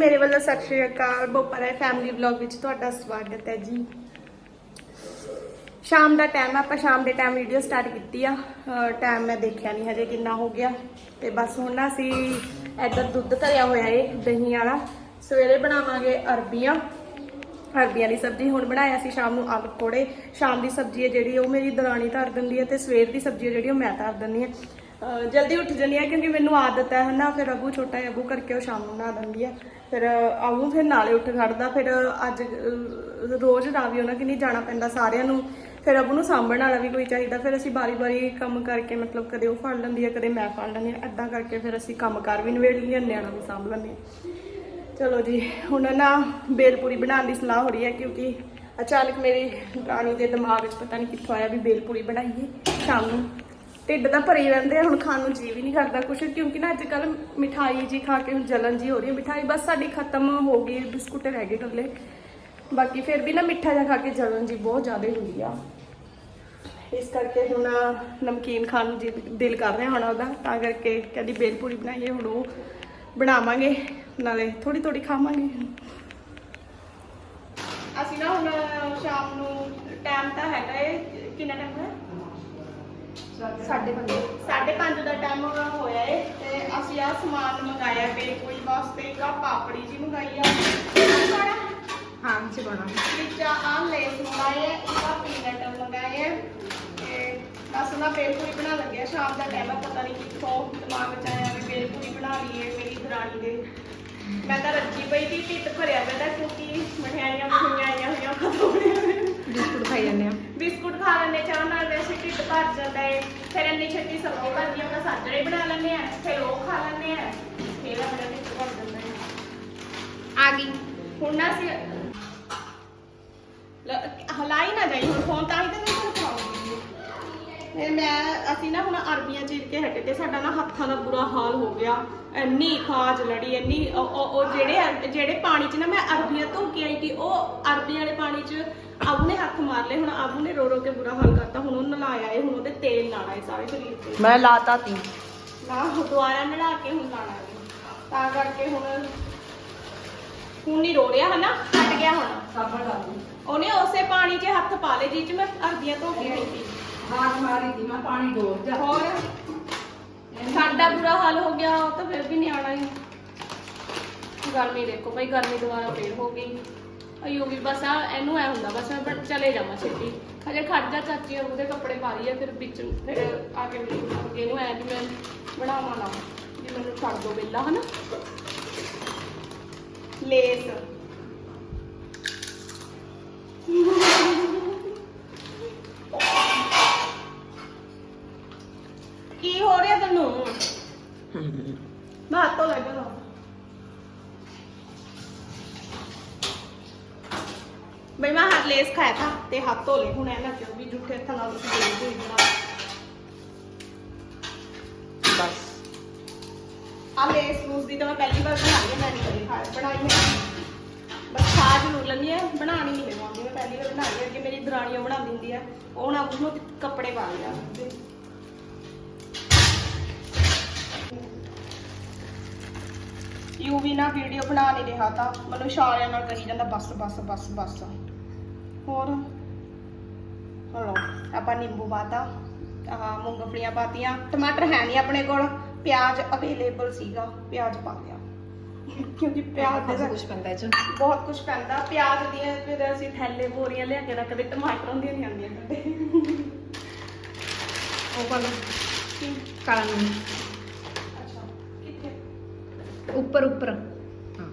ਮੇਰੇ ਵੱਲੋਂ ਸਤਿ ਸ਼੍ਰੀ ਅਕਾਲ ਬੋਪਰਾ ਫੈਮਿਲੀ ਵਲੌਗ ਵਿੱਚ ਤੁਹਾਡਾ ਸਵਾਗਤ ਹੈ ਜੀ। ਸ਼ਾਮ ਦਾ ਟਾਈਮ ਆਪਾਂ ਸ਼ਾਮ ਦੇ ਟਾਈਮ ਵੀਡੀਓ ਸਟਾਰਟ ਕੀਤੀ ਆ। ਟਾਈਮ ਮੈਂ ਦੇਖਿਆ ਨਹੀਂ ਹਜੇ ਕਿੰਨਾ ਹੋ ਗਿਆ। ਤੇ ਬਸ ਹੁਣ ਨਾ ਅਸੀਂ ਇੱਧਰ ਦੁੱਧ ਧਰਿਆ ਹੋਇਆ ਏ, ਦਹੀਂ ਵਾਲਾ। ਸਵੇਰੇ ਬਣਾਵਾਂਗੇ ਅਰਬੀਆਂ। ਅਰਬੀਆਂ ਦੀ ਸਬਜ਼ੀ ਹੁਣ ਬਣਾਇਆ ਸੀ ਸ਼ਾਮ ਨੂੰ ਆਲੂ ਕੋੜੇ ਸ਼ਾਮ ਦੀ ਸਬਜ਼ੀ ਹੈ ਜਿਹੜੀ, ਉਹ ਮੇਰੀ ਦਰਾਣੀ ਧਰ ਦਿੰਦੀ ਹੈ ਤੇ ਸਵੇਰ ਦੀ ਸਬਜ਼ੀ ਹੈ ਜਿਹੜੀ, ਉਹ ਮੈਂ ਧਰ ਦਿੰਦੀ ਹਾਂ। ਜਲਦੀ ਉੱਠ ਜਾਂਦੀ ਹੈ ਕਿਉਂਕਿ ਮੈਨੂੰ ਆਦਤ ਹੈ ਹਨਾ, ਫਿਰ ਅਬੂ ਛੋਟਾ ਹੈ ਅਬੂ ਕਰਕੇ ਉਹ ਸ਼ਾਮ ਨੂੰ ਨਹਾ ਦਿੰਦੀ ਆ। ਫਿਰ ਅਬੂ ਫਿਰ ਨਾਲੇ ਉੱਠ ਖੜਦਾ, ਫਿਰ ਅੱਜ ਰੋਜ਼ ਨਾ ਵੀ ਉਹਨਾਂ ਕਿ ਨਹੀਂ ਜਾਣਾ ਪੈਂਦਾ ਸਾਰਿਆਂ ਨੂੰ। ਫਿਰ ਅਬੂ ਨੂੰ ਸਾਂਭਣ ਵਾਲਾ ਵੀ ਕੋਈ ਚਾਹੀਦਾ, ਫਿਰ ਅਸੀਂ ਬਾਰੀ-ਬਾਰੀ ਕੰਮ ਕਰਕੇ ਮਤਲਬ ਕਦੇ ਉਹ ਫੜ ਲੈਂਦੀ ਆ, ਕਦੇ ਮੈਂ ਫੜ ਲੈਂਦੀ ਹਾਂ ਏਦਾਂ ਕਰਕੇ ਫਿਰ ਅਸੀਂ ਕੰਮ ਕਰ ਵੀ ਨਿਬੇੜ ਲੈਂਦੇ ਹਾਂ ਨਿਆਣਾ ਵੀ ਸਾਂਭ ਲੈਂਦੇ ਹਾਂ ਚਲੋ ਜੀ, ਹੁਣ ਨਾ ਬੇਲਪੂਰੀ ਬਣਾਉਣ ਦੀ ਸਲਾਹ ਹੋ ਰਹੀ ਹੈ ਕਿਉਂਕਿ ਅਚਾਨਕ ਮੇਰੀ ਰਾਣੀ ਦੇ ਦਿਮਾਗ 'ਚ ਪਤਾ ਨਹੀਂ ਕਿੱਥੋਂ ਆਇਆ ਵੀ ਬੇਲਪੂਰੀ ਬਣਾਈਏ ਸ਼ਾਮ ਨੂੰ। ਢਿੱਡ ਤਾਂ ਭਰੀ ਰਹਿੰਦੇ ਆ, ਹੁਣ ਖਾਣ ਨੂੰ ਜੀ ਵੀ ਨਹੀਂ ਕਰਦਾ ਕੁਛ, ਕਿਉਂਕਿ ਨਾ ਅੱਜ ਕੱਲ ਮਿਠਾਈ ਜੀ ਖਾ ਕੇ ਹੁਣ ਜਲਨ ਜੀ ਹੋ ਰਹੀ ਹੈ। ਮਿਠਾਈ ਬਸ ਸਾਡੀ ਖਤਮ ਹੋ ਗਈ, ਬਿਸਕੁਟ ਰਹਿ ਗਏ ਇਕੱਲੇ। ਬਾਕੀ ਫਿਰ ਵੀ ਨਾ ਮਿੱਠਾ ਜਿਹਾ ਖਾ ਕੇ ਜਲਨ ਜੀ ਬਹੁਤ ਜ਼ਿਆਦਾ ਹੁੰਦੀ ਆ। ਇਸ ਕਰਕੇ ਹੁਣ ਨਮਕੀਨ ਖਾਣ ਨੂੰ ਜੀ ਦਿਲ ਕਰ ਰਿਹਾ ਹੁਣ ਉਹਦਾ, ਤਾਂ ਕਰਕੇ ਕਹਿੰਦੀ ਬੇਲਪੂਰੀ ਬਣਾਈਏ, ਹੁਣ ਉਹ ਬਣਾਵਾਂਗੇ, ਨਾਲੇ ਥੋੜੀ ਥੋੜੀ ਖਾਵਾਂਗੇ। ਅਸੀਂ ਨਾ ਹੁਣ ਸ਼ਾਮ ਨੂੰ ਟਾਈਮ ਤਾਂ ਹੈਗਾ ਏ ਪੰਜ। ਦਾ ਟਾਈਮ ਹੋਇਆ ਏ ਤੇ ਅਸੀਂ ਆ ਸਮਾਨ ਮੰਗਾਇਆ ਬੇਲਪੂਰੀ ਵਾਸਤੇ ਇੱਕ ਆ ਪਾਪੜੀ ਜੀ ਮੰਗਾਈ ਆ। ਸਾਰਾ ਹਾਂ ਵਿੱਚ ਬਣਾ ਵਿੱਚ ਆ ਲੇਸ ਮੰਗਾਏ ਆ ਇੱਕ ਆ ਪੀਨਟ ਮੰਗਾਏ ਆ ਤੇ ਬਸ ਨਾ ਬੇਲਪੂਰੀ ਬਣਾ ਲੱਗਿਆ ਸ਼ਾਮ ਦਾ ਟਾਈਮ ਆ ਪਤਾ ਨਹੀਂ ਕਿੱਥੋਂ ਦਿਮਾਗ ਚ ਆਇਆ ਵੀ ਬੇਲਪੂਰੀ ਬਣਾ ਲਈਏ ਮੇਰੀ ਦਰਾਣੀ ਦੇ। ਮੈਂ ਤਾਂ ਰੱਜੀ ਪਈ ਸੀ ਢਿੱਡ ਭਰਿਆ ਪਿਆ ਤਾ ਕਿਉਂਕਿ ਮਠਿਆਈਆਂ ਮਠਿਆਈਆਂ ਆਈਆਂ ਹੋਈਆਂ ਖਤਮ ਹੋਈਆਂ। ਬਿਸਕੁਟ ਖਾਈ ਜਾਂਦੇ ਆ। ਬਿਸਕੁਟ ਖਾ ਲੈਂਦੇ ਚਾਹ ਨਾਲ ਵੈਸੇ ਢਿੱਡ ਭਰ ਜਾਂਦਾ ਏ। ਫਿਰ ਇੰਨੀ ਛੇਤੀ ਸਬਜ਼ੀ ਬਣਦੀ ਆ ਆਪਾਂ ਸਾਜਰੇ ਬਣਾ ਲੈਂਦੇ ਆ, ਫਿਰ ਉਹ ਖਾ ਲੈਂਦੇ ਆ। ਫਿਰ ਆਪਣਾ ਢਿੱਡ ਭਰ ਜਾਂਦਾ ਹੈ ਆ ਗਈ। ਹੁਣ ਨਾ ਅਸੀਂ ਲ- ਹਲਾਈ ਨਾ ਜਾਈ, ਹੁਣ ਫੋਨ ਤਾਂ ਹੀ ਤਾਂ ਨਹੀਂ ਫਿਰ ਮੈਂ ਅਸੀਂ ਨਾ ਹੁਣ ਅਰਬੀਆਂ ਚੀਰ ਕੇ ਹਟੇ ਤੇ ਸਾਡਾ ਨਾ ਹੱਥਾਂ ਦਾ ਬੁਰਾ ਹਾਲ ਹੋ ਗਿਆ। ਇੰਨੀ ਖਾਜ ਲੜੀ ਇੰਨੀ ਉਹ- ਜਿਹੜੇ ਜਿਹੜੇ ਪਾਣੀ 'ਚ ਨਾ ਮੈਂ ਅਰਬੀਆਂ ਧੋ ਕੇ ਆਈ ਸੀ ਉਹ ਅਰਬੀ ਵਾਲੇ ਪਾਣੀ 'ਚ ਆਬੂ ਨੇ ਹੱਥ ਮਾਰ ਲਏ ਹੁਣ ਆਬੂ ਨੇ ਰੋ ਰੋ ਕੇ ਬੁਰਾ ਹਾਲ ਕਰਤਾ ਹੁਣ ਉਹ ਨਲਾਇਆ ਏ ਹੁਣ ਉਹਦੇ ਤੇਲ ਲਾਣਾ ਏ ਸਾਰੇ ਸਰੀਰ ਤੇ। ਮੈਂ ਲਾਤਾ ਤੀ ਨਾ ਦੁਬਾਰਾ ਨਲਾ ਕੇ ਹੁਣ ਲਾਣਾ ਏ। ਤਾਂ ਕਰਕੇ ਹੁਣ ਹੁਣ ਨਹੀਂ ਰੋ ਰਿਹਾ ਹਨਾ ਹਟ ਗਿਆ ਹੁਣ। ਸਾਬਣ ਲਾ ਦੂੰ ਉਹਨੇ ਉਸੇ ਪਾਣੀ 'ਚ ਹੱਥ ਪਾ ਲਏ ਜਿਹ 'ਚ ਮੈਂ ਅਰਬੀਆਂ ਧੋ ਕੇ ਆਈ ਸੀ। ਹਾਥ ਮਾਰੀ ਤੀ ਮੈਂ ਪਾਣੀ ਡੋਲ ਜਾ। ਹੋਰ? ਸਾਡਾ ਬੁਰਾ ਹਾਲ ਹੋ ਗਿਆ ਉਹ ਤਾਂ ਫਿਰ ਵੀ ਨਿਆਣਾ ਹੀ। ਗਰਮੀ ਦੇਖੋ ਭਾਈ ਗਰਮੀ ਦੁਬਾਰਾ ਫੇਰ ਹੋ ਗਈ। ਅਯੋ ਵੀ ਬਸ ਆ ਇਹਨੂੰ ਐ ਹੁੰਦਾ ਬਸ ਮੈਂ ਬਟ ਚਲੇ ਜਾਵਾਂ ਛੇਤੀ। ਹਜੇ ਖੜ ਜਾ ਚਾਚੀ ਔਰ ਉਹਦੇ ਕੱਪੜੇ ਪਾ ਰਹੀ ਆ ਫਿਰ ਵਿੱਚ ਫਿਰ ਆ ਕੇ ਵੀ ਅੱਗੇ ਨੂੰ ਐ ਵੀ ਮੈਂ ਬਣਾਵਾਂ ਨਾ ਵੀ ਮੈਨੂੰ ਛੱਡ ਦੋ ਬੇਲਾ ਹਨਾ? ਲੇਸ। ਬਈ ਮੈਂ ਹੱਥ ਲੇਸ ਖਾਇਆ ਥਾ ਤੇ ਹੱਥ ਧੋ ਲੈ ਹੁਣ ਐ ਨਾ ਕਿਉਂ ਵੀ ਜੁੱਠੇ ਹੱਥਾਂ ਨਾਲ ਤੁਸੀਂ ਦੇ ਦੇ ਬਣਾ ਬਸ। ਆ ਲੇਸ ਲੂਸ ਦੀ ਤਾਂ ਮੈਂ ਪਹਿਲੀ ਵਾਰ ਬਣਾਈ ਹੈ ਮੈਂ ਨਹੀਂ ਕਦੀ ਖਾਇਆ ਬਣਾਈ ਹੈ ਬਸ ਖਾ ਜ਼ਰੂਰ ਲੈਂਦੀ ਹੈ ਬਣਾਣੀ ਨਹੀਂ ਮੈਂ ਪਹਿਲੀ ਵਾਰ ਬਣਾਈ ਹੈ ਕਿ ਮੇਰੀ ਦਰਾਣੀਆਂ ਬਣਾਉਂਦੀ ਹੁੰਦੀ ਹੈ ਉਹ ਨਾ ਉਹਨੂੰ ਕੱਪੜੇ ਪਾ ਲਿਆ। ਯੂ ਵੀ ਨਾ ਵੀਡੀਓ ਬਣਾ ਨਹੀਂ ਰਿਹਾ ਤਾਂ ਮੈਨੂੰ ਇਸ਼ਾਰਿਆਂ ਨਾਲ ਕਹੀ ਜਾਂਦਾ ਬਸ ਬਸ ਬਸ ਬਸ। ਹੋਰ? ਹਲੋ ਆਪਾਂ ਨਿੰਬੂ ਪਾਤਾ ਆਹ ਮੂੰਗਫਲੀਆਂ ਪਾਤੀਆਂ ਟਮਾਟਰ ਹੈ ਨਹੀਂ ਆਪਣੇ ਕੋਲ ਪਿਆਜ਼ ਅਵੇਲੇਬਲ ਸੀਗਾ ਪਿਆਜ਼ ਪਾ ਲਿਆ। ਕਿਉਂਕਿ ਪਿਆਜ਼ ਦੇ ਕੁਝ ਪੈਂਦਾ ਚ। ਬਹੁਤ ਕੁਝ ਪੈਂਦਾ ਪਿਆਜ਼ ਦੀਆਂ ਫਿਰ ਅਸੀਂ ਥੈਲੇ ਬੋਰੀਆਂ ਲਿਆ ਕੇ ਰੱਖਦੇ ਟਮਾਟਰਾਂ ਦੀਆਂ ਨਹੀਂ ਆਉਂਦੀਆਂ ਉਹ ਪਾ ਲਓ। ਕਾਲਾ ਕਿੱਥੇ ਉੱਪਰ ਉੱਪਰ। ਹਾਂ।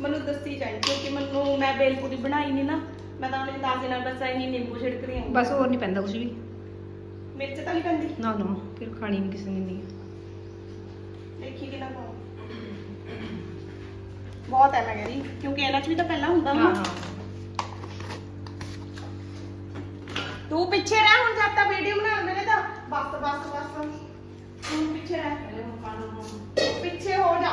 ਮੈਨੂੰ ਦੱਸੀ ਜਾਈ ਕਿਉਂਕਿ ਮੈਨੂੰ ਮੈਂ ਬੇਲਪੂਰੀ ਬਣਾਈ ਨਹੀਂ ਨਾ ਮੈਂ ਤਾਂ ਆਪਣੇ ਦਾਦੇ ਨਾਲ ਬਸ ਇਹੀ ਨਿੰਬੂ ਛਿੜਕ ਰਹੀ ਹਾਂ ਬਸ ਹੋਰ ਨਹੀਂ ਪੈਂਦਾ ਕੁਝ ਵੀ। ਮਿਰਚ ਤਾਂ ਨਹੀਂ ਪੈਂਦੀ? ਨਾ ਨਾ ਫਿਰ ਖਾਣੀ ਨਹੀਂ ਕਿਸੇ ਨੇ ਨਹੀਂ ਦੇਖੀ ਕਿੰਨਾ ਪਾਉਂ ਬਹੁਤ ਹੈ ਮੈਂ ਕਹਿੰਦੀ ਕਿਉਂਕਿ ਇਹਨਾਂ 'ਚ ਵੀ ਤਾਂ ਪਹਿਲਾਂ ਹੁੰਦਾ ਹਾਂ ਨਾ। ਹਾਂ ਤੂੰ ਪਿੱਛੇ ਰਹਿ ਹੁਣ ਜਦ ਤੱਕ ਵੀਡੀਓ ਬਣਾਉਂਦੇ ਨੇ ਤਾਂ। ਬਸ ਬਸ ਬਸ। ਤੂੰ ਪਿੱਛੇ ਰਹਿ। ਪਿੱਛੇ ਹੋ ਜਾ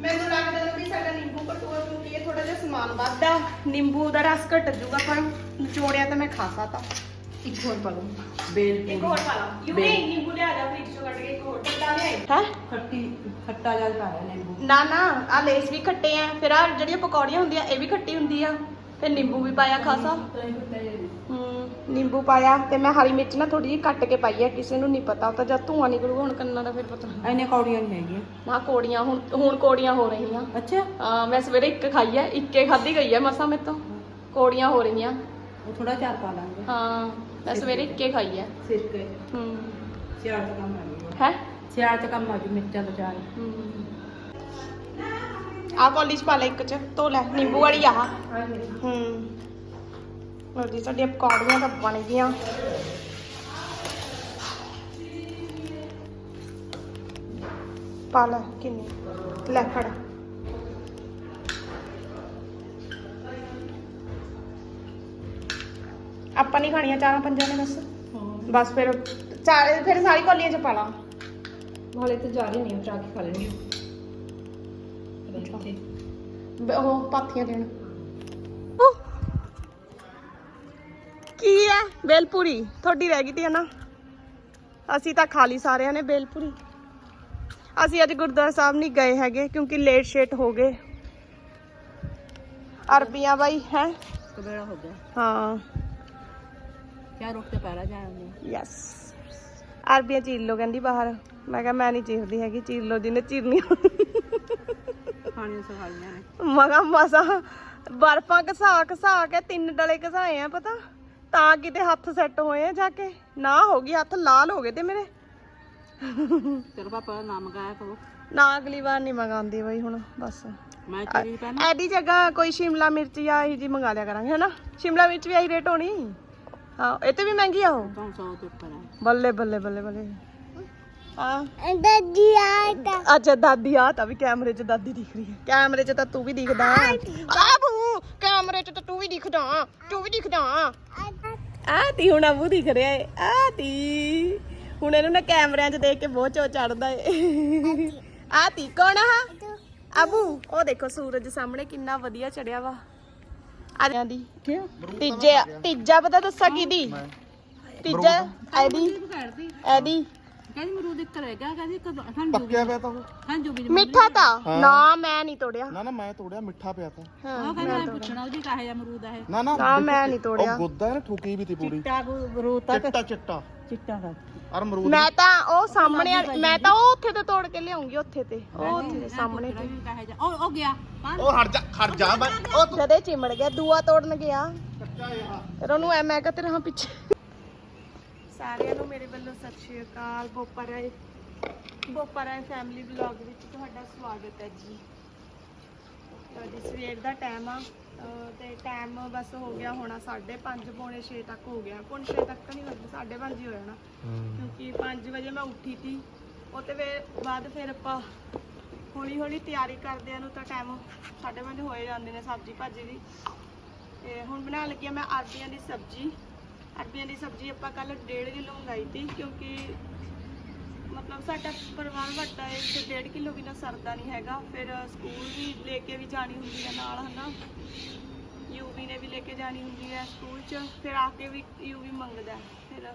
ਮੈਨੂੰ ਲੱਗਦਾ ਵੀ ਸਾਡਾ ਨਿੰਬੂ ਘਟੂਆ ਕਿਉਂਕਿ ਇਹ ਥੋੜਾ ਜਿਹਾ ਸਮਾਨ ਵੱਧਦਾ ਨਿੰਬੂ ਦਾ ਰਸ ਘਟ ਜੂਗਾ ਪਰ ਨਿਚੋੜਿਆ ਤਾਂ ਮੈਂ ਖਾ ਸਕਦਾ ਇੱਕ ਹੋਰ ਪਾ ਲਓ ਬੇਲ ਇੱਕ ਹੋਰ ਪਾ ਲਾ ਯੂ ਬੇ- ਨਹੀਂ ਨਿੰਬੂ ਲਿਆ ਜਾ ਫ੍ਰਿਜ ਚੋਂ ਕੱਢ ਕੇ ਇੱਕ ਹੋਰ ਟੱਟਾ ਲਿਆਈ ਹਾਂ ਖੱਟੀ ਖੱਟਾ ਜਲ ਪਾ ਲਿਆ ਨਿੰਬੂ ਨਾ ਨਾ ਆ ਲੇਸ ਵੀ ਖੱਟੇ ਆ ਫਿਰ ਆ ਜਿਹੜੀਆਂ ਪਕੌੜੀਆਂ ਹੁੰਦੀਆਂ ਇਹ ਵੀ ਖੱਟੀ ਹੁੰਦੀ ਆ ਫਿਰ ਨਿੰਬੂ ਵੀ ਪਾਇਆ ਖਾਸਾ ਹੂੰ ਨਿੰਬੂ ਪਾਇਆ ਤੇ ਮੈਂ ਹਰੀ ਮਿਰਚ ਨਾ ਥੋੜੀ ਜਿਹੀ ਕੱਟ ਕੇ ਪਾਈ ਆ ਕਿਸੇ ਨੂੰ ਨਹੀਂ ਪਤਾ ਉਹ ਤਾਂ ਜਦ ਧੂਆਂ ਨਿਕਲੂਗਾ ਹੁਣ ਕੰਨਾਂ ਦਾ ਫਿਰ ਪਤਾ ਐਨੇ ਕੌੜੀਆਂ ਨਹੀਂ ਹੈਗੀਆਂ। ਨਾ ਕੋੜੀਆਂ ਹੁਣ ਹੁਣ ਕੋੜੀਆਂ ਹੋ ਰਹੀਆਂ। ਅੱਛਾ। ਆ ਮੈਂ ਸਵੇਰੇ ਇੱਕ ਖਾਈ ਆ ਇੱਕੇ ਖਾਧੀ ਗਈ ਆ ਮਸਾ ਮੇਰੇ ਤੋਂ। ਕੋੜੀਆਂ ਹੋ ਰਹੀਆਂ। ਉਹ ਥੋੜਾ ਚਾਰ ਪਾ ਲਾਂਗੇ। ਹਾਂ ਮੈਂ ਸਵੇਰੇ ਇੱਕੇ ਖਾਈ ਆ। ਸਿਰਕੇ। ਹੂੰ। ਸਿਆਲ ਚ ਕੰਮ ਆ ਹੈ? ਸਿਆਲ ਚ ਕੰਮ ਆ ਜੂ ਮਿਰਚਾਂ ਦਾ ਚਾਰ। ਆ ਕਾਲਜ ਪਾ ਲੈ ਇੱਕ ਚ ਧੋ ਲੈ ਨਿੰਬੂ ਵਾਲੀ ਆਹ ਹੂੰ। ਲਓ ਜੀ ਸਾਡੀਆਂ ਪਕੌੜੀਆਂ ਤਾਂ ਬਣ ਗਈਆਂ। ਪਾ ਲੈ ਕਿੰਨੀ? ਲੈ ਫੜ। ਆਪਾਂ ਨਹੀਂ ਖਾਣੀਆਂ ਚਾਰਾਂ ਪੰਜਾਂ ਨੇ ਬਸ। ਬਸ ਫਿਰ ਚਾਰ ਫਿਰ ਸਾਰੀ ਕੋਲੀਆਂ ਚ ਪਾ ਲਾ। ਤੇ ਜਾ ਰਹੇ ਨਹੀਂ ਉਟਾ ਕੇ ਖਾ ਬ- ਉਹ ਪਾਥੀਆਂ ਦੇਣ। ਕੀ ਹੈ ਬੇਲਪੂਰੀ। ਤੁਹਾਡੀ ਰਹਿ ਗਈ ਤੀ ਨਾ? ਅਸੀਂ ਤਾਂ ਖਾ ਲਈ ਸਾਰਿਆਂ ਨੇ ਬੇਲਪੂਰੀ। ਅਸੀਂ ਅੱਜ ਗੁਰਦੁਆਰਾ ਸਾਹਿਬ ਨਹੀਂ ਗਏ ਹੈਗੇ ਕਿਉਂਕਿ ਲੇਟ ਸ਼ੇਟ ਹੋ ਗਏ। ਅਰਬੀਆਂ ਬਾਈ ਹੈ? ਕਬੇੜਾ ਹੋ ਗਿਆ। ਹਾਂ। ਚਾਰ ਰੁਕ ਤੇ ਪਹਿਲਾਂ ਜਾਣਗੇ ਯੈਸ ਅਰਬੀਆਂ ਚੀਰ ਲੋ ਕਹਿੰਦੀ ਬਾਹਰ। ਮੈਂ ਕਿਹਾ ਮੈਂ ਨਹੀਂ ਚੀਰਦੀ ਹੈਗੀ ਚੀਰ ਲੋ ਜਿਹਨੇ ਚੀਰਨੀਆਂ। ਖਾਣੀਆਂ ਸਫਾਈਆਂ ਨੇ। ਮਗਾ ਮਸਾ। ਬਰਫਾਂ ਘਸਾ ਘਸਾ ਕੇ ਤਿੰਨ ਡਲੇ ਘਸਾਏ ਆ ਪਤਾ? ਤਾਂ ਕਿਤੇ ਹੱਥ ਸੈੱਟ ਹੋਏ ਆ ਜਾ ਕੇ। ਨਾ ਹੋ ਗਈ ਹੱਥ ਲਾਲ ਹੋ ਗਏ ਤੇ ਮੇਰੇ। ਤੇਰੇ ਪਾਪਾ ਦਾ ਨਾਮ ਗਾਇਆ ਕਰੋ। ਨਾ ਅਗਲੀ ਵਾਰ ਨਹੀਂ ਮੰਗਾਉਂਦੀ ਬਈ ਹੁਣ ਬਸ। ਮੈਂ ਚੀਰੀ ਪੈਣਾ ਐਡੀ ਜਗ੍ਹਾ ਕੋਈ ਸ਼ਿਮਲਾ ਮਿਰਚ ਜਾਂ ਇਹੀ ਜੀ ਮੰਗਾ ਲਿਆ ਕਰਾਂਗੇ ਹਨਾ? ਸ਼ਿਮਲਾ ਮਿਰਚ ਵੀ ਆਹੀ ਰੇਟ ਹੋਣੀ। ਹਾਂ ਇਹ ਤੇ ਵੀ ਮਹਿੰਗੀ ਆ ਉਹ। ਤਾਂ 100 ਤੇ ਉੱਪਰ ਹੈ ਬੱਲੇ ਬੱਲੇ ਬੱਲੇ ਬੱਲੇ। ਹਾਂ ਅੱਛਾ ਦਾਦੀ ਆ ਤਾਂ ਵੀ ਕੈਮਰੇ 'ਚ ਦਾਦੀ ਦਿਖ ਰਹੀ ਹੈ। ਕੈਮਰੇ 'ਚ ਤਾਂ ਤੂੰ ਵੀ ਦਿਖਦਾ। ਆਬੂ ਕੈਮਰੇ 'ਚ ਤਾਂ ਤੂੰ ਵੀ ਦਿਖਦਾ ਤੂੰ ਵੀ ਦਿਖਦਾ। ਆ ਤੀ ਹੁਣ ਆਬੂ ਦਿਖ ਰਿਹਾ ਏ ਆ ਤੀ। ਹੁਣ ਇਹਨੂੰ ਨਾ ਕੈਮਰਿਆਂ 'ਚ ਦੇਖ ਕੇ ਬਹੁਤ ਚੋ ਚੜਦਾ ਏ। ਆ ਤੀ ਕੌਣ ਆ ਆਬੂ ਉਹ ਦੇਖੋ ਸੂਰਜ ਸਾਹਮਣੇ ਕਿੰਨਾ ਵਧੀਆ ਚੜਿਆ ਵਾ। ਆਰਿਆਂ ਦੀ। ਤੀਜੇ ਤੀਜਾ ਪਤਾ ਦੱਸਾਂ ਕਿਹਦੀ? ਤੀਜਾ ਘੜਦੀ ਇਹਦੀ ਕਹਿੰਦੀ ਮਰੂਦ ਇੱਕ ਰਹਿ ਗਿਆ ਕਹਿੰਦੀ ਇੱਕ ਹੰਝੂ ਪੱਕਿਆ ਪਿਆ ਤਾਂ ਉਹ? ਹੰਝੂ ਵੀ ਮਿੱਠਾ ਤਾਂ। ਨਾ ਮੈਂ ਨਹੀਂ ਤੋੜਿਆ। ਨਾ ਨਾ ਮੈਂ ਤੋੜਿਆ ਮਿੱਠਾ ਪਿਆ ਤਾਂ। ਹਾਂ। ਉਹ ਕਹਿੰਦਾ ਮੈਂ ਪੁੱਛਣਾ ਉਹਦੀ ਕਾਹੇ ਜਾ ਮਰੂਦ ਹੈ ਨਾ ਨਾ ਨਾ ਮੈਂ ਨਹੀਂ ਤੋੜਿਆ। ਉਹ ਗੁੱਦਾ ਹੈ ਨਾ ਠੁਕੀ ਵੀ ਤੀ ਪੂਰੀ। ਚਿੱਟਾ ਮਰੂਦ ਤਾਂ ਚਿੱਟਾ ਚਿੱਟਾ। ਚਿੱਟਾ ਦਾ। ਅਰ ਅਮਰੂਦ ਮੈਂ ਤਾਂ ਉਹ ਸਾਹਮਣੇ ਵਾਲੀ- ਮੈਂ ਤਾਂ ਉਹ ਉੱਥੇ ਤੇ ਤੋੜ ਕੇ ਲਿਆਉਂਗੀ ਉੱਥੇ ਤੇ। ਉਹ ਉੱਥੇ ਦੇ ਸਾਹਮਣੇ ਤੇ। ਕਾਹੇ ਜਾ ਉਹ ਉਹ ਗਿਆ। ਹਾਂ। ਉਹ ਹਟ ਜਾ ਖੜ ਜਾ ਬਈ ਉਹ ਤੂੰ ਜਦੇ ਚਿਮੜ ਗਿਆ ਦੂਆ ਤੋੜਨ ਗਿਆ। ਫਿਰ ਉਹਨੂੰ ਐ ਮੈਂ ਕਿਹਾ ਤੇਰੇ ਹਾਂ ਪਿੱਛੇ ਸਾਰਿਆਂ ਨੂੰ ਮੇਰੇ ਵੱਲੋਂ ਸਤਿ ਸ਼੍ਰੀ ਅਕਾਲ। ਬੋਪਾ ਰਾਏ ਬੋਪਾ ਰਾਏ ਫੈਮਿਲੀ ਵਲੌਗ ਵਿੱਚ ਤੁਹਾਡਾ ਸਵਾਗਤ ਹੈ ਜੀ। ਤਾਂ ਜੀ ਸਵੇਰ ਦਾ ਟਾਈਮ ਆ। ਤੇ ਟਾਈਮ ਬਸ ਹੋ ਗਿਆ ਹੋਣਾ 5:30 ਪੌਣੇ 6 ਤੱਕ ਹੋ ਗਿਆ। ਪੌਣੇ 6 ਤੱਕ ਤਾਂ ਨਹੀਂ ਲੱਗਦਾ 5:30 ਹੀ ਹੋ ਜਾਣਾ। ਕਿਉਂਕਿ 5 ਵਜੇ ਮੈਂ ਉੱਠੀ ਸੀ ਉਹ ਤੇ ਫਿਰ ਬਾਅਦ ਫਿਰ ਆਪਾਂ ਹੌਲੀ ਹੌਲੀ ਤਿਆਰੀ ਕਰਦਿਆਂ ਨੂੰ ਤਾਂ ਟਾਈਮ 5:30 ਹੋਏ ਜਾਂਦੇ ਨੇ ਸਬਜ਼ੀ ਭਾਜੀ ਦੀ। ਤੇ ਹੁਣ ਬਣਾਉਣ ਲੱਗੀ ਆ ਮੈਂ ਅਰਬੀਆਂ ਦੀ ਸਬਜ਼ੀ। ਅਰਬੀਆਂ ਦੀ ਸਬਜ਼ੀ ਆਪਾਂ ਕੱਲ 1.5 ਕਿਲੋ ਮੰਗਾਈ ਤੀ ਕਿਉਂਕਿ ਮਤਲਬ ਸਾਡਾ ਪਰਿਵਾਰ ਵੱਡਾ ਹੈ ਤੇ 1.5 ਕਿਲੋ ਬਿਨਾ ਸਰਦਾ ਨਹੀਂ ਹੈਗਾ। ਫਿਰ ਸਕੂਲ ਵੀ ਲੈ ਕੇ ਵੀ ਜਾਣੀ ਹੁੰਦੀ ਹੈ ਨਾਲ, ਹਨਾ? ਯੂਵੀ ਨੇ ਵੀ ਲੈ ਕੇ ਜਾਣੀ ਹੁੰਦੀ ਹੈ ਸਕੂਲ 'ਚ, ਫਿਰ ਆ ਕੇ ਵੀ ਯੂਵੀ ਮੰਗਦਾ। ਫਿਰ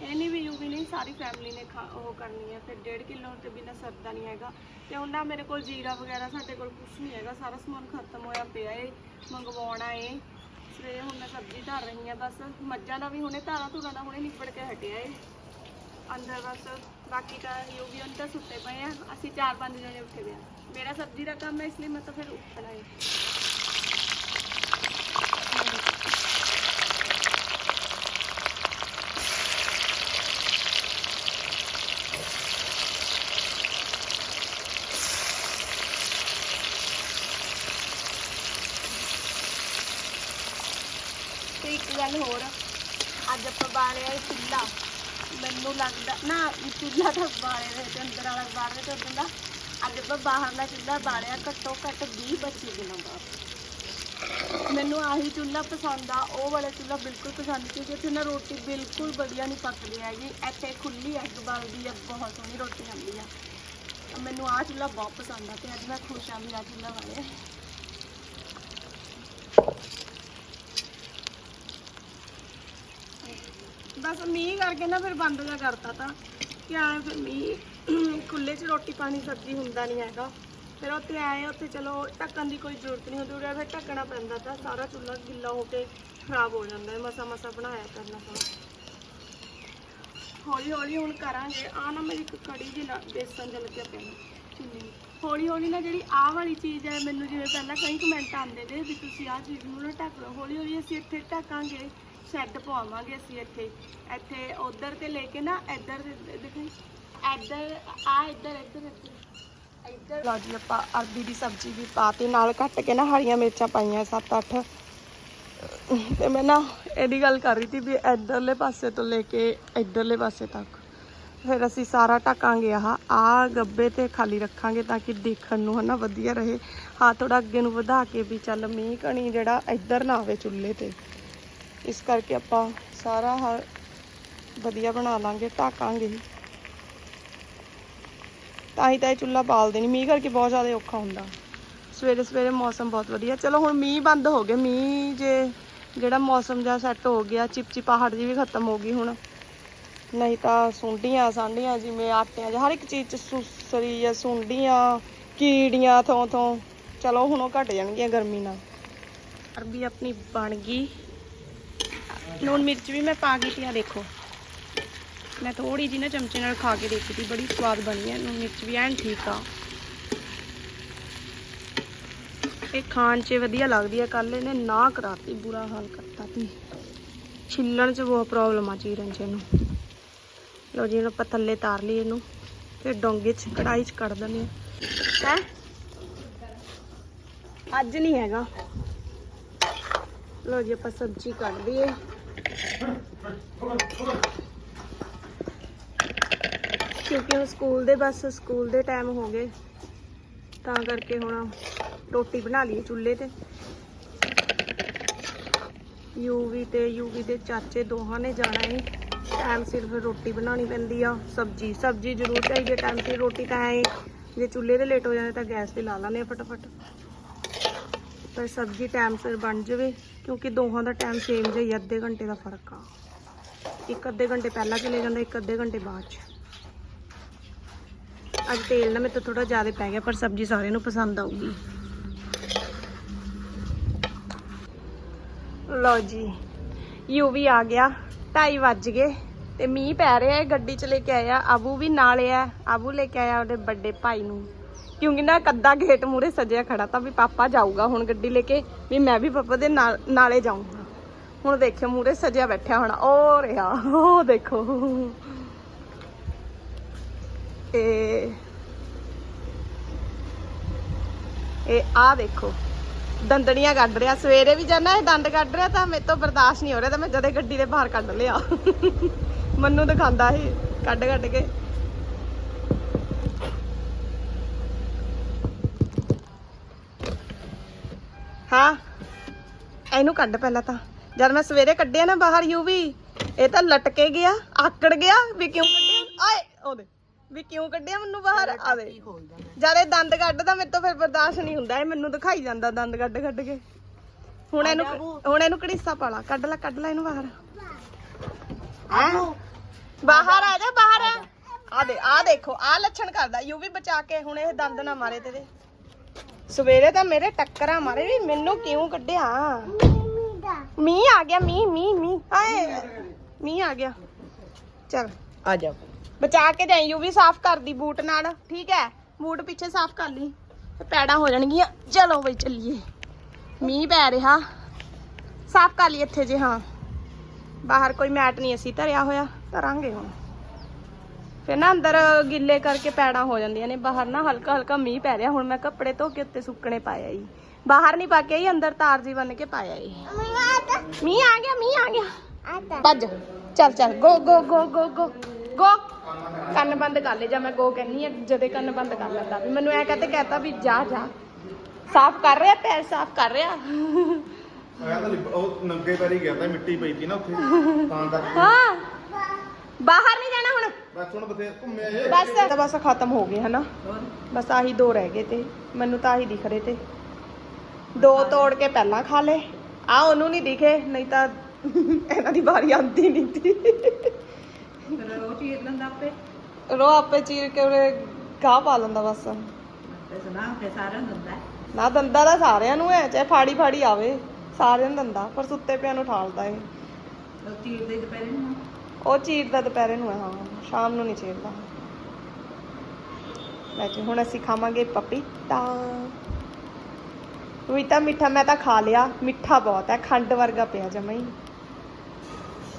ਇਹ ਨਹੀਂ ਵੀ ਯੂਵੀ ਨਹੀਂ, ਸਾਰੀ ਫੈਮਿਲੀ ਨੇ ਖਾ, ਉਹ ਕਰਨੀ ਹੈ। ਫਿਰ 1.5 ਕਿਲੋ ਤੇ ਬਿਨਾ ਸਰਦਾ ਨਹੀਂ ਹੈਗਾ। ਤੇ ਉਹਨਾਂ ਮੇਰੇ ਕੋਲ ਜੀਰਾ ਵਗੈਰਾ ਸਾਡੇ ਕੋਲ ਕੁਝ ਨਹੀਂ ਹੈਗਾ। ਸਾਰਾ ਸਮਾਨ ਖਤਮ ਹੋਇਆ ਪਿਆ ਏ, ਮੰਗਵਾਉਣਾ ਏ। ਸਵੇਰੇ ਹੁਣ ਮੈਂ ਸਬਜ਼ੀ ਧਰ ਰਹੀ ਹਾਂ, ਬਸ। ਮੱਝਾਂ ਦਾ ਵੀ ਹੁਣੇ ਧਾਰਾਂ ਧੁਰਾਂ ਦਾ ਹੁਣੇ ਨਿਪੜ ਕੇ ਹਟਿਆ ਏ। ਅੰਦਰ ਬਸ, ਬਾਕੀ ਤਾਂ ਯੂਵੀ ਉਹਨਾਂ ਤਾਂ ਸੁੱਤੇ ਪਏ ਆ, ਅਸੀਂ ਚਾਰ ਪੰਜ ਜਣੇ ਉੱਠੇ ਗਏ ਆ। ਮੇਰਾ ਸਬਜ਼ੀ ਦਾ ਕੰਮ ਹੈ, ਇਸ ਲਈ ਮੈਂ ਤਾਂ ਫਿਰ ਉੱਠਣਾ ਏ ਤੇ ਇੱਕ ਗੱਲ ਹੋਰ ਅੱਜ ਆਪਾਂ ਬਾਲਿਆ ਇਹ ਚੁੱਲਾ ਮੈਨੂੰ ਲੱਗਦਾ ਨਾ ਇਹ ਤਾਂ ਬਾਲੇ ਦੇ ਤੇ ਅੰਦਰ ਵਾਲਾ ਬਾਹਰ ਦੇ ਤੋਂ ਦਾ ਅੱਜ ਆਪਾਂ ਬਾਹਰਲਾ ਚੁੱਲਾ ਬਾਲਿਆ, ਘੱਟੋ ਘੱਟ 20 25 ਦਿਨਾਂ ਬਾਅਦ। ਮੈਨੂੰ ਆਹੀ ਚੁੱਲਾ ਪਸੰਦ ਆ, ਉਹ ਵਾਲਾ ਚੁੱਲ੍ਹਾ ਬਿਲਕੁਲ ਪਸੰਦ ਨਹੀਂ ਕਿਉਂਕਿ ਇੱਥੇ ਨਾ ਰੋਟੀ ਬਿਲਕੁਲ ਵਧੀਆ ਨਹੀਂ ਪੱਕਦੀ ਹੈਗੀ। ਇੱਥੇ ਖੁੱਲੀ ਅੱਗ ਬਲਦੀ ਆ, ਬਹੁਤ ਸੋਹਣੀ ਰੋਟੀ ਆਉਂਦੀ ਆ। ਮੈਨੂੰ ਆਹ ਚੁੱਲ੍ਹਾ ਬਹੁਤ ਪਸੰਦ ਆ, ਤੇ ਅੱਜ ਮੈਂ ਖੁਸ਼ ਆ ਵੀ ਆਹ ਚੁੱਲ੍ਹਾ ਵਾਲਿਆ ਬਸ ਮੀਂਹ ਕਰਕੇ ਨਾ ਫਿਰ ਬੰਦ ਜਾ ਕਰਤਾ ਤਾਂ। ਕਿ ਆਏ ਫਿਰ ਮੀਂਹ ਖੁੱਲੇ 'ਚ ਰੋਟੀ ਪਾਣੀ, ਸਬਜ਼ੀ ਹੁੰਦਾ ਨਹੀਂ ਹੈਗਾ। ਫਿਰ ਉੱਥੇ ਆਏ ਉੱਥੇ ਚਲੋ ਢੱਕਣ ਦੀ ਕੋਈ ਜ਼ਰੂਰਤ ਨਹੀਂ ਹੁੰਦੀ, ਉਰੇ ਫਿਰ ਢੱਕਣਾ ਪੈਂਦਾ ਤਾਂ ਸਾਰਾ ਚੁੱਲ੍ਹਾ ਗਿੱਲਾ ਹੋ ਕੇ ਖਰਾਬ ਹੋ ਜਾਂਦਾ ਹੈ, ਮਸਾ ਮਸਾ ਬਣਾਇਆ ਕਰਨਾ ਪੈਂਦਾ ਹੌਲੀ ਹੌਲੀ ਹੁਣ ਕਰਾਂਗੇ। ਆ ਨਾ ਮੇਰੀ ਇੱਕ ਕੜੀ ਜਿਹੀ ਨਾ ਬੇਸਨ ਜਿਹਾ ਲੱਗਿਆ ਪਿਆ ਚੁੰਨੀ। ਹੌਲੀ ਹੌਲੀ ਨਾ ਜਿਹੜੀ ਆਹ ਵਾਲੀ ਚੀਜ਼ ਹੈ, ਮੈਨੂੰ ਜਿਵੇਂ ਪਹਿਲਾਂ ਕਈ ਕਮੈਂਟ ਆਉਂਦੇ ਨੇ ਵੀ ਤੁਸੀਂ ਆਹ ਚੀਜ਼ ਨੂੰ ਨਾ ਢੱਕ ਲਓ। ਹੌਲੀ ਹੌਲੀ ਅਸੀਂ ਇੱਥੇ ਢੱਕਾਂਗੇ। ਸ਼ੈੱਡ ਪਵਾਵਾਂਗੇ ਅਸੀਂ ਇੱਥੇ। ਇੱਥੇ ਉਧਰ ਤੇ ਲੈ ਕੇ ਨਾ ਇੱਧਰ ਦੇ- ਇੱਧਰ ਆ ਇੱਧਰ ਇੱਧਰ ਇੱਧਰ। ਲਓ ਜੀ, ਆਪਾਂ ਅਰਬੀ ਦੀ ਸਬਜ਼ੀ ਵੀ ਪਾਤੀ ਨਾਲ ਕੱਟ ਕੇ ਨਾ ਹਰੀਆਂ ਮਿਰਚਾਂ ਪਾਈਆਂ 7-8 ਤੇ ਮੈਂ ਨਾ ਇਹਦੀ ਗੱਲ ਕਰ ਰਹੀ ਸੀ ਵੀ ਇੱਧਰਲੇ ਪਾਸੇ ਤੋਂ ਲੈ ਕੇ ਇੱਧਰਲੇ ਪਾਸੇ ਤੱਕ। ਫਿਰ ਅਸੀਂ ਸਾਰਾ ਢਕਾਂਗੇ ਆਹ। ਆ ਗੱਬੇ ਤੇ ਖਾਲੀ ਰੱਖਾਂਗੇ ਤਾਂ ਕਿ ਦੇਖਣ ਨੂੰ ਹਨਾ ਵਧੀਆ ਰਹੇ। ਹਾਂ ਥੋੜਾ ਅੱਗੇ ਨੂੰ ਵਧਾ ਕੇ ਵੀ ਚੱਲ ਮੀਂਹ ਕਣੀ ਜਿਹੜਾ ਇੱਧਰ ਨਾ ਆਵੇ ਚੁੱਲ੍ਹੇ ਤੇ। ਇਸ ਕਰਕੇ ਆਪਾਂ ਸਾਰਾ ਹ ਵਧੀਆ ਬਣਾ ਲਾਂਗੇ, ਢਾਕਾਂਗੇ ਤਾਂ ਹੀ ਤਾਂ ਇਹ ਚੁੱਲ੍ਹਾ ਬਾਲਦੇ ਨਹੀਂ ਮੀਂਹ ਕਰਕੇ ਬਹੁਤ ਜ਼ਿਆਦਾ ਔਖਾ ਹੁੰਦਾ। ਸਵੇਰੇ ਸਵੇਰੇ ਮੌਸਮ ਬਹੁਤ ਵਧੀਆ। ਚਲੋ ਹੁਣ ਮੀਂਹ ਬੰਦ ਹੋ ਗਏ ਮੀਂਹ ਜੇ ਜਿਹੜਾ ਮੌਸਮ ਜਿਹਾ ਸੈੱਟ ਹੋ ਗਿਆ, ਚਿਪਚਿਪਾਹਟ ਜੀ ਵੀ ਖਤਮ ਹੋ ਗਈ ਹੁਣ। ਨਹੀਂ ਤਾਂ ਸੁੰਡੀਆਂ, ਸਾਂਡੀਆਂ ਜਿਵੇਂ ਆਟਿਆਂ 'ਚ ਹਰ ਇੱਕ ਚੀਜ਼ 'ਚ ਸੁਸਰੀ ਜਾਂ ਸੁੰਡੀਆਂ, ਕੀੜੀਆਂ ਥੋਂ ਥੋਂ ਚਲੋ ਹੁਣ ਉਹ ਘਟ ਜਾਣਗੀਆਂ ਗਰਮੀ ਨਾਲ। ਅਰਬੀ ਆਪਣੀ ਬਣ ਗਈ। ਲੂਣ ਮਿਰਚ ਵੀ ਮੈਂ ਪਾ ਗਈ ਤੀ ਆ, ਦੇਖੋ। ਮੈਂ ਥੋੜੀ ਜਿਹੀ ਨਾ ਚਮਚੇ ਨਾਲ ਖਾ ਕੇ ਦੇਖੀ ਤੀ ਬੜੀ ਸਵਾਦ ਬਣੀ ਹੈ ਲੂਣ ਮਿਰਚ ਵੀ ਐਨ ਠੀਕ ਆ। ਇਹ ਖਾਣ 'ਚ ਵਧੀਆ ਲੱਗਦੀ ਹੈ ਕੱਲ ਇਹਨੇ ਨਾ ਕਰਾਤੀ, ਬੁਰਾ ਹਾਲ ਕਰਤਾ ਤੀ ਛਿੱਲਣ 'ਚ ਬਹੁਤ ਪ੍ਰੋਬਲਮ ਆ ਚੀਰਨ 'ਚ ਇਹਨੂੰ। ਲੋ ਜੀ, ਇਹਨੂੰ ਆਪਾਂ ਥੱਲੇ ਤਾਰ ਲਈ ਇਹਨੂੰ ਫਿਰ ਡੋਂਗੇ 'ਚ ਕੜਾਈ 'ਚ ਕੱਢ ਦਿੰਦੇ ਹੈ? ਅੱਜ ਨਹੀਂ ਹੈਗਾ। ਲੋ ਜੀ, ਆਪਾਂ ਸਬਜ਼ੀ ਕੱਢ ਦਈਏ। ਕਿਉਂਕਿ ਹੁਣ ਸਕੂਲ ਦੇ ਬਸ ਸਕੂਲ ਦੇ ਟਾਈਮ ਹੋ ਗਏ। ਤਾਂ ਕਰਕੇ ਹੁਣ ਰੋਟੀ ਬਣਾ ਲਈ ਚੁੱਲ੍ਹੇ ਤੇ। ਯੂਵੀ ਤੇ ਯੂਵੀ ਦੇ ਚਾਚੇ ਦੋਹਾਂ ਨੇ ਜਾਣਾ ਹੈ ਟਾਈਮ ਸਿਰ ਫਿਰ ਰੋਟੀ ਬਣਾਉਣੀ ਪੈਂਦੀ ਆ, ਸਬਜੀ। ਸਬਜੀ ਜ਼ਰੂਰ ਚਾਹੀਦੀ ਟਾਈਮ ਸਿਰ ਰੋਟੀ ਤਾਂ ਹੈ ਜੇ ਚੁੱਲ੍ਹੇ ਤੇ ਲੇਟ ਹੋ ਜਾਂਦੇ ਤਾਂ ਗੈਸ ਤੇ ਲਾ ਲਾਂਦੇ ਆ ਫਟਾਫਟ। ਪਰ ਸਬਜੀ ਟਾਈਮ ਸਿਰ ਬਣ ਜਾਵੇ, ਕਿਉਂਕਿ ਦੋਹਾਂ ਦਾ ਟਾਈਮ ਸੇਮ ਜਿਹਾ ਹੀ ਅੱਧੇ ਘੰਟੇ ਦਾ ਫ਼ਰਕ ਆ। ਇੱਕ ਅੱਧੇ ਘੰਟੇ ਪਹਿਲਾਂ ਚਲੇ ਜਾਂਦਾ, ਇੱਕ ਅੱਧੇ ਘੰਟੇ ਬਾਅਦ ਚ। ਅੱਜ ਤੇਲ ਨਾ ਮੇਰੇ ਤੋਂ ਥੋੜਾ ਜ਼ਿਆਦਾ ਪੈ ਗਿਆ, ਪਰ ਸਬਜੀ ਸਾਰਿਆਂ ਨੂੰ ਪਸੰਦ ਆਊਗੀ। ਲਓ ਜੀ, ਯੂ ਵੀ ਆ ਗਿਆ 2:30 ਵੱਜ ਗਏ। ਤੇ ਮੀਂਹ ਪੈ ਰਿਹਾ ਹੈ, ਗੱਡੀ ਚ ਲੈ ਕੇ ਆਇਆ, ਆਬੂ ਵੀ ਨਾਲੇ ਆ, ਆਬੂ ਲੈ ਕੇ ਆਇਆ ਉਹਦੇ ਵੱਡੇ ਭਾਈ ਨੂੰ। ਕਿਉਂਕਿ ਨਾ ਕੱਦਾ ਗੇਟ ਮੂਰੇ ਸਜਿਆ ਖੜਾ ਤਾਂ ਵੀ ਪਾਪਾ ਜਾਊਗਾ ਹੁਣ ਗੱਡੀ ਲੈ ਕੇ, ਵੀ ਮੈਂ ਵੀ ਪਾਪਾ ਦੇ ਨਾਲ, ਨਾਲੇ ਜਾਊਂਗਾ। ਹੁਣ ਦੇਖਿਓ ਮੂਰੇ ਸਜਿਆ ਬੈਠਿਆ ਹੋਣਾ ਉਹ ਰਿਹਾ ਉਹ ਦੇਖੋ। ਇਹ ਇਹ ਆ ਦੇਖੋ ਦੰਦੜੀਆਂ ਕੱਢ ਰਿਹਾ, ਸਵੇਰੇ ਵੀ ਜਾਣਾ, ਇਹ ਦੰਦ ਕੱਢ ਰਿਹਾ ਤਾਂ ਮੇਰੇ ਤੋਂ ਬਰਦਾਸ਼ਤ ਨਹੀਂ ਹੋ ਰਿਹਾ, ਤਾਂ ਮੈਂ ਜਦੇ ਗੱਡੀ ਦੇ ਬਾਹਰ ਕੱਢ ਲਿਆ। ਮੈਨੂੰ ਦਿਖਾਉਂਦਾ ਸੀ ਕੱਢ ਕੱਢ ਕੇ। ਹਾਂ ਇਹਨੂੰ ਕੱਢ ਪਹਿਲਾਂ ਤਾਂ। ਜਦ ਮੈਂ ਸਵੇਰੇ ਕੱਢਿਆ ਨਾ ਬਾਹਰ ਯੂ ਵੀ ਇਹ ਤਾਂ ਲਟਕੇ ਗਿਆ ਆਕੜ ਗਿਆ ਵੀ ਕਿਉਂ ਕੱਢਿਆ? ਆਏ ਉਹਦੇ ਵੀ ਕਿਉਂ ਕੱਢਿਆ ਮੈਨੂੰ ਬਾਹਰ? ਆਵੇ ਜਦ ਇਹ ਦੰਦ ਕੱਢਦਾ ਮੇਰੇ ਤੋਂ ਫਿਰ ਬਰਦਾਸ਼ਤ ਨਹੀਂ ਹੁੰਦਾ। ਇਹ ਮੈਨੂੰ ਦਿਖਾਈ ਜਾਂਦਾ ਦੰਦ ਕੱਢ ਕੱਢ ਕੇ। ਹੁਣ ਇਹਨੂੰ ਹੁਣ ਇਹਨੂੰ ਕੜੀਸਾ ਪਾਲਾ ਕੱਢ ਲੈ ਕੱਢ ਲੈ ਇਹਨੂੰ ਬਾਹਰ। ਹੈਂ? ਬਾਹਰ ਆ ਜਾ ਬਾਹਰ। ਆ ਦੇ ਆ ਦੇਖੋ ਆ ਲੱਛਣ ਕਰਦਾ। ਯੂ ਵੀ ਬਚਾ ਕੇ ਹੁਣ ਇਹ ਦੰਦ ਨਾ ਮਾਰੇ ਤੇਰੇ। ਸਵੇਰੇ ਤਾਂ ਮੇਰੇ ਟੱਕਰਾਂ ਮਾਰੇ ਵੀ ਮੈਨੂੰ ਕਿਉਂ ਕੱਢਿਆ? ਮੀਂਹ ਆ ਗਿਆ ਮੀਂਹ ਮੀਂਹ ਮੀਂਹ। ਆਏ ਮੀਂਹ ਆ ਗਿਆ। ਚਲ। ਆ ਜਾ। ਬਚਾ ਕੇ ਜਾਈ ਯੂ ਵੀ ਸਾਫ਼ ਕਰਦੀ ਬੂਟ ਨਾਲ। ਠੀਕ ਹੈ? ਬੂਟ ਪਿੱਛੇ ਸਾਫ਼ ਕਰ ਲਈ। ਤੇ ਪੈੜਾਂ ਹੋ ਜਾਣਗੀਆਂ। ਚਲੋ ਬਈ ਚੱਲੀਏ। ਮੀਂਹ ਪੈ ਰਿਹਾ। ਸਾਫ਼ ਕਰ ਲਈ ਇੱਥੇ ਜੇ ਹਾਂ। ਬਾਹਰ ਕੋਈ ਮੈਟ ਨਹੀਂ ਅਸੀਂ ਧਰਿਆ ਹੋਇਆ, ਧਰਾਂਗੇ ਹੁਣ। ਫਿਰ ਨਾ ਅੰਦਰ ਗਿੱਲੇ ਕਰਕੇ ਪੈੜਾਂ ਹੋ ਜਾਂਦੀਆਂ ਨੇ, ਬਾਹਰ ਨਾ ਹਲਕਾ ਹਲਕਾ ਮੀਂਹ ਪੈ ਰਿਹਾ, ਹੁਣ ਮੈਂ ਕੱਪੜੇ ਧੋ ਕੇ ਉੱਤੇ ਸੁੱਕਣੇ ਪਾਇਆ ਈ ਬਾਹਰ ਨਹੀਂ ਪਾ ਕੇ ਆਈ, ਅੰਦਰ ਤਾਰ ਜੀ ਬੰਨ ਕੇ ਪਾਇਆ ਈ ਮੀਂਹ ਆ ਗਿਆ, ਮੀਂਹ ਆ ਗਿਆ। ਭੱਜ। ਚੱਲ ਚੱਲ, ਗੋ ਗੋ ਗੋ ਗੋ ਗੋ ਗੋ। ਕੰਨ ਬੰਦ ਕਰ ਲੈ, ਜਾਂ ਮੈਂ ਗੋ ਕਹਿੰਨੀ ਆ, ਜਦੇ ਕੰਨ ਬੰਦ ਕਰ ਲੈਂਦਾ ਵੀ ਮੈਨੂੰ ਐ ਕਹਤੇ ਕਹਤਾ ਵੀ ਜਾ ਜਾ। ਸਾਫ਼ ਕਰ ਰਿਹਾ, ਪੈਰ ਸਾਫ਼ ਕਰ ਰਿਹਾ। ਮੈਂ ਤਾਂ ਲਿਬ- ਉਹ ਨੰਗੇ ਪੈਰੀ ਗਿਆ ਤਾਂ ਮਿੱਟੀ ਪਈ ਸੀ ਨਾ ਉੱਥੇ ਤਾਂ ਕਰਕੇ। ਹਾਂ। ਬਾਹਰ ਨਹੀਂ ਜਾਣਾ ਹੁਣ। ਬਸ ਹੁਣ ਬਥੇ ਘੁੰਮਿਆ ਜੇ ਬਸ। ਤਾਂ ਬਸ ਖਤਮ ਹੋ ਗਏ ਹਨਾ? ਬਸ ਆਹੀ ਦੋ ਰਹਿ ਗਏ ਤੇ ਮੈਨੂੰ ਤਾਂ ਆਹੀ ਦਿਖ ਰਹੇ ਤੇ। ਦੋ ਤੋੜ ਕੇ ਪਹਿਲਾਂ ਖਾ ਲੇ ਆ ਉਹਨੂੰ ਨਹੀਂ ਦਿਖੇ ਨਹੀਂ ਤਾਂ ਇਹਨਾਂ ਦੀ ਵਾਰੀ ਆਉਂਦੀ ਨਹੀਂ ਸੀ ਫਿਰ ਉਹ ਚੀਰ ਲੈਂਦਾ ਆਪੇ। ਰੋ ਆਪੇ ਚੀਰ ਕੇ ਉਹਨੇ ਗਾਹ ਪਾ ਲੈਂਦਾ ਬਸ। ਤੇ ਸੁਣਾ ਕੇ ਸਾਰਿਆਂ ਨੂੰ ਦਿੰਦਾ। ਨਾ ਦੰਦਾ ਦਾ ਸਾਰਿਆਂ ਨੂੰ ਹੈ ਚਾਹੇ ਫਾੜੀ ਫਾੜੀ ਆਵੇ। ਸਾਰਿਆਂ ਨੂੰ ਦੰਦਾ ਪਰ ਸੁੱਤੇ ਪਿਆ ਨੂੰ ਠਾਲਦਾ ਏ ਉਹ ਤੀਰ ਦੇ ਦੁਪਹਿਰੇ ਨੂੰ ਉਹ ਚੀਰਦਾ ਦੁਪਹਿਰੇ ਨੂੰ ਹੈ ਹਾਂ। ਸ਼ਾਮ ਨੂੰ ਨਹੀਂ ਚੀਰਦਾ। ਲੈ ਜੀ ਹੁਣ ਅਸੀਂ ਖਾਵਾਂਗੇ ਪਪੀਤਾ। ਪਪੀਤਾ ਮਿੱਠਾ ਮੈਂ ਤਾਂ ਖਾ ਲਿਆ ਮਿੱਠਾ ਬਹੁਤ ਹੈ ਖੰਡ ਵਰਗਾ ਪਿਆ ਜਮਾ ਹੀ।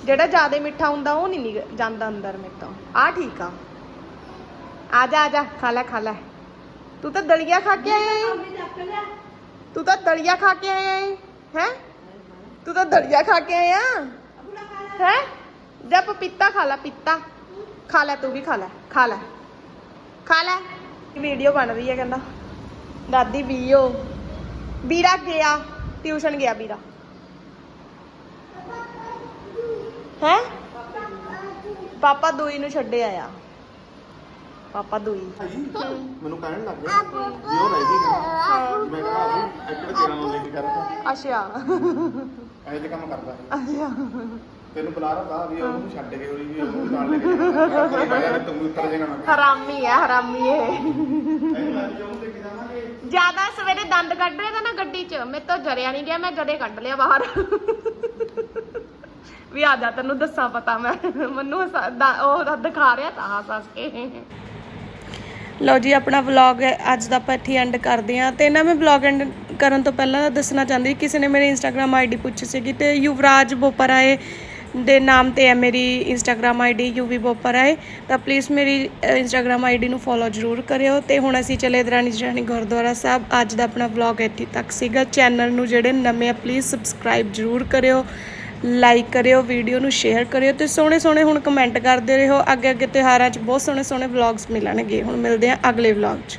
ਜਿਹੜਾ ਜ਼ਿਆਦਾ ਮਿੱਠਾ ਹੁੰਦਾ ਉਹ ਨਹੀਂ ਜਾਂਦਾ ਅੰਦਰ ਮੇਰੇ ਤੋਂ। ਆ ਠੀਕ ਆ। ਆ ਜਾ ਆ ਜਾ ਖਾ ਲੈ ਖਾ ਲੈ। ਤੂੰ ਤਾਂ ਦਲੀਆ ਖਾ ਕੇ ਆਇਆ ਤੂੰ ਤਾਂ ਦਲੀਆ ਖਾ ਕੇ ਆਇਆ ਏ ਹੈ? ਤੂੰ ਤਾਂ ਦਲੀਆ ਖਾ ਕੇ ਆਇਆ। ਹੈ? ਜਾ ਪਪੀਤਾ ਖਾ ਲੈ, ਪੀਤਾ। ਖਾ ਲੈ, ਤੂੰ ਵੀ ਖਾ ਲੈ ਖਾ ਲੈ। ਖਾ ਲੈ। ਵੀਡੀਓ ਬਣ ਰਹੀ ਹੈ ਕਹਿੰਦਾ। ਦਾਦੀ ਵੀਓ। ਵੀਰਾ ਗਿਆ। ਟਿਊਸ਼ਨ ਗਿਆ ਵੀਰਾ। ਹੈ? ਪਾਪਾ ਦੂਈ ਨੂੰ ਛੱਡੇ ਆਇਆ। ਪਾਪਾ ਦੂਈ ਭਾਈ ਮੈਨੂੰ ਕਹਿਣ ਲੱਗ ਗਿਆ ਵੀ ਉਹ ਰਹਿ ਗਈ ਮੈਂ ਕਿਹਾ ਵੀ ਇੱਕੜ ਤੇਰਾ ਨਾਮ ਲੈ ਕੇ ਕਰਦਾ ਅੱਛਾ। ਇਹ ਜੇ ਕੰਮ ਕਰਦਾ ਅੱਛਾ। ਤੈਨੂੰ ਬੁਲਾ ਰਹਾ ਵੀ ਉਹਨੂੰ ਛੱਡ ਕੇ ਹੋਈ ਵੀ ਉਹਨੂੰ ਨਾਲ ਲੈ ਕੇ ਜਾਣਾ ਤੂੰ ਉੱਤਰ ਨਾ। ਹਰਾਮੀ ਹੈ ਹਰਾਮੀ ਹੈ ਇਹਨੂੰ ਮੈਂ ਵੀ ਉਹਨੂੰ ਲੈ ਕੇ ਜਾਵਾਂਗੇ। ਜ਼ਿਆਦਾ ਸਵੇਰੇ ਦੰਦ ਕੱਢ ਰਿਹਾ ਤਾਂ ਨਾ ਗੱਡੀ 'ਚ। ਮੇਰੇ ਤੋਂ ਜਰਿਆ ਨਹੀਂ ਗਿਆ ਮੈਂ ਜਦੇ ਕੱਢ ਲਿਆ ਬਾਹਰ। ਵੀ ਆ ਜਾ, ਤੈਨੂੰ ਦੱਸਾਂ ਪਤਾ ਮੈਂ। ਮੈਨੂੰ ਹਸਾ- ਦਾ- ਉਹ ਦਿਖਾ ਰਿਹਾ ਤਾਂ ਹੱਸ ਹੱਸ ਕੇ। ਲਓ ਜੀ, ਆਪਣਾ ਵਲੌਗ ਅੱਜ ਦਾ ਆਪਾਂ ਇੱਥੇ ਐਂਡ ਕਰਦੇ ਹਾਂ। ਤੇ ਨਾ ਮੈਂ ਵਲੌਗ ਐਂਡ ਕਰਨ ਤੋਂ ਪਹਿਲਾਂ ਦੱਸਣਾ ਚਾਹੁੰਦੀ ਕਿਸੇ ਨੇ ਮੇਰੀ ਇੰਸਟਾਗ੍ਰam ਆਈਡੀ ਪੁੱਛੀ ਸੀਗੀ ਤੇ ਯੁਵਰਾਜ ਬੋਪਰਾਏ ਦੇ ਨਾਮ ਤੇ ਹੈ ਮੇਰੀ ਇੰਸਟਾਗ੍ਰam ਆਈਡੀ ਯੂਵੀ ਬੋਪਰਾਏ ਤਾਂ ਪਲੀਜ਼ ਮੇਰੀ ਇੰਸਟਾਗ੍ਰam ਆਈਡੀ ਨੂੰ ਫੋਲੋ ਜ਼ਰੂਰ ਕਰਿਓ। ਤੇ ਹੁਣ ਅਸੀਂ ਚਲੇ ਦਰਾਣੀ ਜਰਾਣੀ ਗੁਰਦੁਆਰਾ ਸਾਹਿਬ। ਅੱਜ ਦਾ ਆਪਣਾ ਵਲੌਗ ਇੱਥੇ ਤੱਕ ਸੀਗਾ। ਚੈਨਲ ਨੂੰ ਜਿਹੜੇ ਨਵੇਂ ਆ ਪਲੀਜ਼ ਸਬਸਕ੍ਰਾਈਬ ਜ਼ਰੂਰ ਕਰਿਓ। ਲਾਈਕ ਕਰਿਓ ਵੀਡੀਓ ਨੂੰ ਸ਼ੇਅਰ ਕਰਿਓ ਤੇ ਸੋਹਣੇ ਸੋਹਣੇ ਹੁਣ ਕਮੈਂਟ ਕਰਦੇ ਰਹੋ। ਅੱਗੇ ਅੱਗੇ ਤਿਉਹਾਰਾਂ 'ਚ ਬਹੁਤ ਸੋਹਣੇ ਸੋਹਣੇ ਵਲੌਗਸ ਮਿਲਣਗੇ। ਹੁਣ ਮਿਲਦੇ ਆ ਅਗਲੇ ਵਲੌਗ 'ਚ।